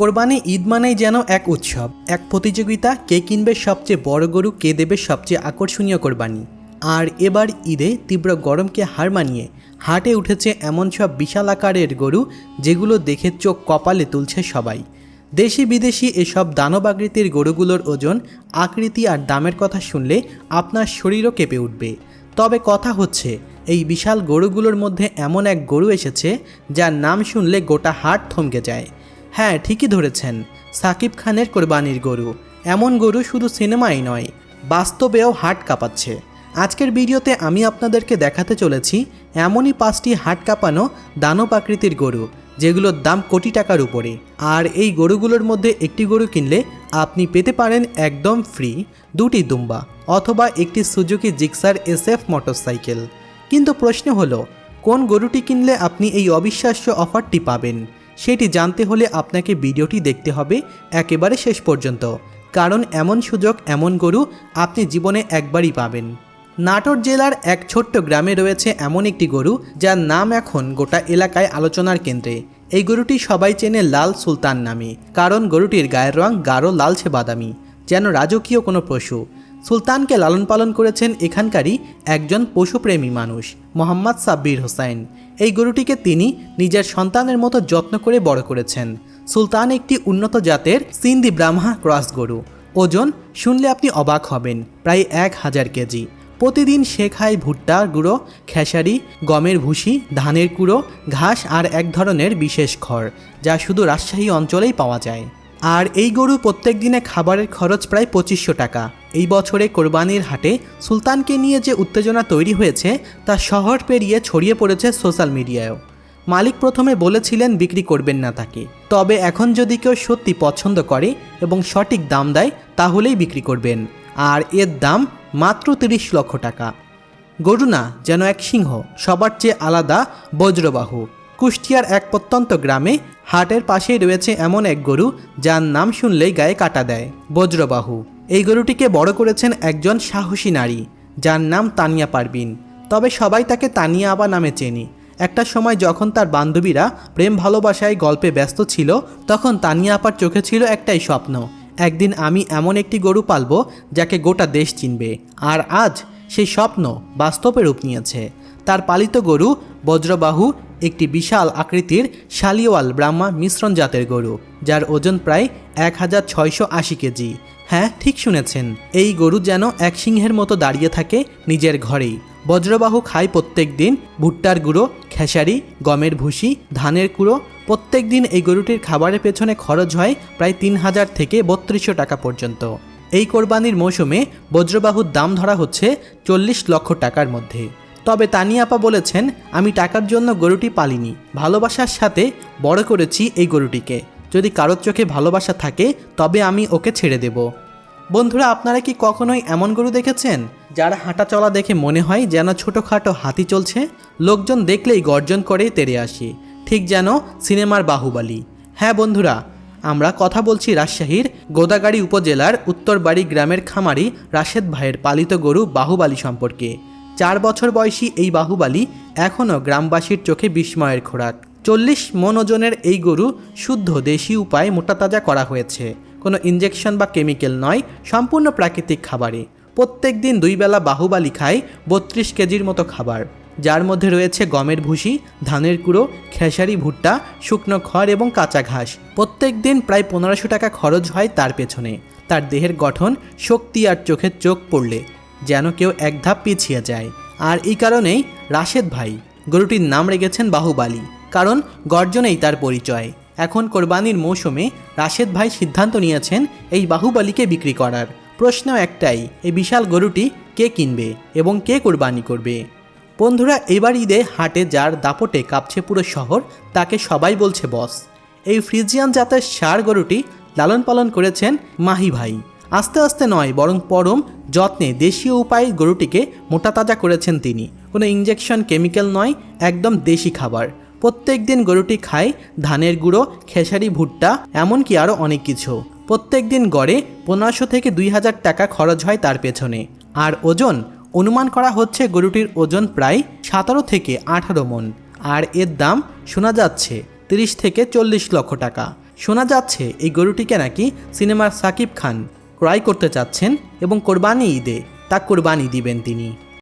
কোরবানি ঈদ মানেই যেন এক উৎসব। এক প্রতিযোগিতা, কে কিনবে সবচেয়ে বড় গরু, কে দেবে সবচেয়ে আকর্ষণীয় কোরবানি। আর এবার ঈদে তীব্র গরমকে হার মানিয়ে হাটে উঠেছে এমন সব বিশাল আকারের গরু, যেগুলো দেখে চোখ কপালে তুলছে সবাই। দেশি বিদেশি এসব দানব আকৃতির গরুগুলোর ওজন, আকৃতি আর দামের কথা শুনলে আপনার শরীরও কেঁপে উঠবে। তবে কথা হচ্ছে, এই বিশাল গরুগুলোর মধ্যে এমন এক গরু এসেছে, যার নাম শুনলে গোটা হাট থমকে যায়। হ্যাঁ ঠিকই ধরেছেন। সাকিব খানের কোরবানির গরু। এমন গরু শুধু সিনেমাই নয়, বাস্তবেও হাট কাঁপাচ্ছে। আজকের ভিডিওতে আমি আপনাদেরকে দেখাতে চলেছি এমনই পাঁচটি হাট কাঁপানো দানব আকৃতির গরু, যেগুলোর দাম কোটি টাকার উপরে। আর এই গরুগুলোর মধ্যে একটি গরু কিনলে আপনি পেতে পারেন একদম ফ্রি দুটি দুম্বা অথবা একটি সুজুকি জিক্সার এসএফ মোটরসাইকেল। কিন্তু প্রশ্ন হলো, কোন গরুটি কিনলে আপনি এই অবিশ্বাস্য অফারটি পাবেন? সেটি জানতে হলে আপনাকে ভিডিওটি দেখতে হবে একেবারে শেষ পর্যন্ত। কারণ এমন সুযোগ, এমন গরু আপনি জীবনে একবারই পাবেন। নাটোর জেলার এক ছোট্ট গ্রামে রয়েছে এমন একটি গরু, যার নাম এখন গোটা এলাকায় আলোচনার কেন্দ্রে। এই গরুটি সবাই চেনে লাল সুলতান নামে। কারণ গরুটির গায়ের রং গাঢ় লালচে বাদামি, যেন রাজকীয় কোনো পশু। সুলতানকে লালন পালন করেছেন এখানকারই একজন পশুপ্রেমী মানুষ, মোহাম্মদ সাব্বির হোসাইন। এই গরুটিকে তিনি নিজের সন্তানের মতো যত্ন করে বড় করেছেন। সুলতান একটি উন্নত জাতের সিন্ধি ব্রাহ্মা ক্রস গরু। ওজন শুনলে আপনি অবাক হবেন, প্রায় এক হাজার কেজি। প্রতিদিন সে খায় ভুট্টার গুঁড়ো, খেসারি, গমের ভুসি, ধানের কুড়ো, ঘাস আর এক ধরনের বিশেষ খড়, যা শুধু রাজশাহী অঞ্চলেই পাওয়া যায়। আর এই গরু প্রত্যেক দিনে খাবারের খরচ প্রায় পঁচিশশো টাকা। এই বছরে কোরবানির হাটে সুলতানকে নিয়ে যে উত্তেজনা তৈরি হয়েছে, তা শহর পেরিয়ে ছড়িয়ে পড়েছে সোশ্যাল মিডিয়ায়ও। মালিক প্রথমে বলেছিলেন, বিক্রি করবেন না তাকে। তবে এখন যদি কেউ সত্যি পছন্দ করে এবং সঠিক দাম দেয়, তাহলেই বিক্রি করবেন। আর এর দাম মাত্র তিরিশ লক্ষ টাকা। গরু না যেন এক সিংহ, সবার চেয়ে আলাদা বজ্রবাহু। কুষ্টিয়ার এক প্রত্যন্ত গ্রামে হাটের পাশেই রয়েছে এমন এক গরু, যার নাম শুনলেই গায়ে কাটা দেয়, বজ্রবাহু। এই গরুটিকে বড় করেছেন একজন সাহসী নারী, যার নাম তানিয়া পারবিন তবে সবাই তাকে তানিয়া আবা নামে চেনে। একটা সময় যখন তার বান্ধবীরা প্রেম ভালোবাসায় গল্পে ব্যস্ত ছিল, তখন তানিয়া আপার চোখে ছিল একটাই স্বপ্ন, একদিন আমি এমন একটি গরু পালবো যাকে গোটা দেশ চিনবে। আর আজ সেই স্বপ্ন বাস্তবে রূপ নিয়েছে। তার পালিত গরু বজ্রবাহু, একটি বিশাল আকৃতির শালিওয়াল ব্রাহ্মা মিশ্রণ জাতের গরু, যার ওজন প্রায় এক হাজার ছয়শো আশি কেজি। হ্যাঁ ঠিক শুনেছেন। এই গরু যেন এক সিংহের মতো দাঁড়িয়ে থাকে নিজের ঘরেই। বজ্রবাহু খায় প্রত্যেক দিন ভুট্টার গুঁড়ো, খেসারি, গমের ভুসি, ধানের কুড়ো। প্রত্যেক দিন এই গরুটির খাবারের পেছনে খরচ হয় প্রায় তিন হাজার থেকে বত্রিশশো টাকা পর্যন্ত। এই কোরবানির মৌসুমে বজ্রবাহুর দাম ধরা হচ্ছে চল্লিশ লক্ষ টাকার মধ্যে। তবে তানিয়াপা বলেছেন, আমি টাকার জন্য গরুটি পালিনি। ভালোবাসার সাথে বড় করেছি এই গরুটিকে। যদি কারোর চোখে ভালোবাসা থাকে, তবে আমি ওকে ছেড়ে দেব। বন্ধুরা, আপনারা কি কখনোই এমন গরু দেখেছেন, যার হাঁটা চলা দেখে মনে হয় যেন ছোটোখাটো হাতি চলছে? লোকজন দেখলেই গর্জন করেই তেরে আসি, ঠিক যেন সিনেমার বাহুবালি। হ্যাঁ বন্ধুরা, আমরা কথা বলছি রাজশাহীর গোদাগাড়ি উপজেলার উত্তরবাড়ি গ্রামের খামারি রাশেদ ভাইয়ের পালিত গরু বাহুবালি সম্পর্কে। চার বছর বয়সী এই বাহুবালি এখনও গ্রামবাসীর চোখে বিস্ময়ের খোরাক। চল্লিশ মন ওজনের এই গরু শুদ্ধ দেশি উপায়ে মোটাতাজা করা হয়েছে। কোনো ইঞ্জেকশন বা কেমিক্যাল নয়, সম্পূর্ণ প্রাকৃতিক খাবারে প্রত্যেক দিন দুই বেলা বাহুবালি খায় বত্রিশ কেজির মতো খাবার। যার মধ্যে রয়েছে গমের ভুসি, ধানের কুড়ো, খেসারি ভুট্টা, শুকনো খড় এবং কাঁচা ঘাস। প্রত্যেক দিন প্রায় পনেরোশো টাকা খরচ হয় তার পেছনে। তার দেহের গঠন শক্তি আর চোখের চোখ পড়লে, যেন কেউ এক ধাপ পিছিয়ে যায়। আর এই কারণেই রাশেদ ভাই, গরুটির নাম রেখেছেন বাহুবালী। কারণ গর্জনেই তার পরিচয়। এখন কোরবানির মৌসুমে রাশেদ ভাই সিদ্ধান্ত নিয়েছেন এই বাহুবালীকে বিক্রি করার। প্রশ্ন একটাই, এই বিশাল গরুটি কে কিনবে এবং কে কোরবানি করবে? বন্ধুরা, এবার ঈদে হাটে যার দাপটে কাঁপছে পুরো শহর, তাকে সবাই বলছে বস। এই ফ্রিজিয়ান জাতের সার গরুটি লালন পালন করেছেন মাহি ভাই। আস্তে আস্তে নয়, বরং পরম, যত্নে দেশীয় উপায়ে গরুটিকে মোটা তাজা করেছেন তিনি। কোনো ইঞ্জেকশন কেমিক্যাল নয়, একদম দেশি খাবার। প্রত্যেক দিন গরুটি খায়, ধানের গুঁড়ো, খেসারি, ভুট্টা, এমনকি আরও অনেক কিছু। প্রত্যেক দিন গড়ে পনেরোশো থেকে দুই হাজার টাকা খরচ হয় তার পেছনে। আর ওজন? অনুমান করা হচ্ছে গরুটির ওজন প্রায় সতেরো থেকে আঠারো মন। আর এর দাম শোনা যাচ্ছে তিরিশ থেকে চল্লিশ লক্ষ টাকা। শোনা যাচ্ছে এই গরুটিকে নাকি সিনেমার সাকিব খান ক্রয় করতে চাচ্ছেন এবং কোরবানি ঈদে তা কোরবানি দিবেন তিনি।